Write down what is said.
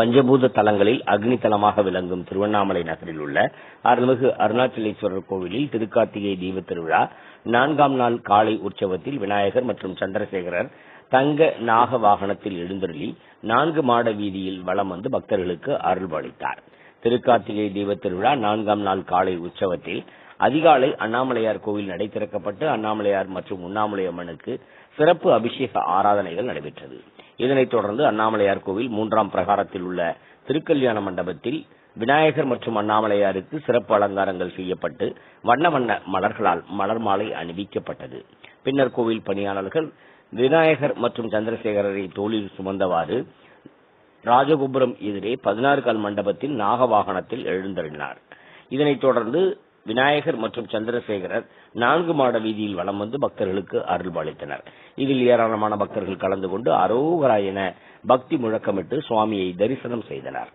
பஞ்சபூத தலங்களில் அக்னி தலமாக விளங்கும் திருவண்ணாமலை நகரில் உள்ள அருள்மிகு அருணாச்சலேஸ்வரர் கோவிலில் திருக்கார்த்திகை தீபத் திருவிழா நான்காம் நாள் காலை உற்சவத்தில் விநாயகர் மற்றும் சந்திரசேகரர் தங்க நாக வாகனத்தில் எழுந்தருளி நான்கு மாட வீதியில் வலம் வந்து பக்தர்களுக்கு அருள்பாலித்தார் திருக்கார்த்திகை தீப திருவிழா நான்காம் நாள் காலை உற்சவத்தில் அதிகாலை அண்ணாமலையார் கோவில் நடை திறக்கப்பட்டு அண்ணாமலையார் மற்றும் உண்ணாமலை அம்மனுக்கு சிறப்பு அபிஷேக ஆராதனைகள் நடைபெற்றது. இதனைத் தொடர்ந்து அண்ணாமலையார் கோவில் மூன்றாம் பிரகாரத்தில் உள்ள திருக்கல்யாண மண்டபத்தில் விநாயகர் மற்றும் அண்ணாமலையாருக்கு சிறப்பு அலங்காரங்கள் செய்யப்பட்டு வண்ண வண்ண மலர்களால் மலர் மாலை அணிவிக்கப்பட்டது. பின்னர் கோவில் பணியாளர்கள் விநாயகர் மற்றும் சந்திரசேகரரை தோளில் சுமந்தவாறு ராஜகோபுரம் எதிரே பதினாறு கால் மண்டபத்தில் நாகவாகனத்தில் எழுந்தருளினார். இதனைத் தொடர்ந்து விநாயகர் மற்றும் சந்திரசேகரர் நான்கு மாட வீதியில் வலம் வந்து பக்தர்களுக்கு அருள்பாலித்தனர். இதில் ஏராளமான பக்தர்கள் கலந்து கொண்டு அரோகரா என பக்தி முழக்கமிட்டு சுவாமியை தரிசனம் செய்தனர்.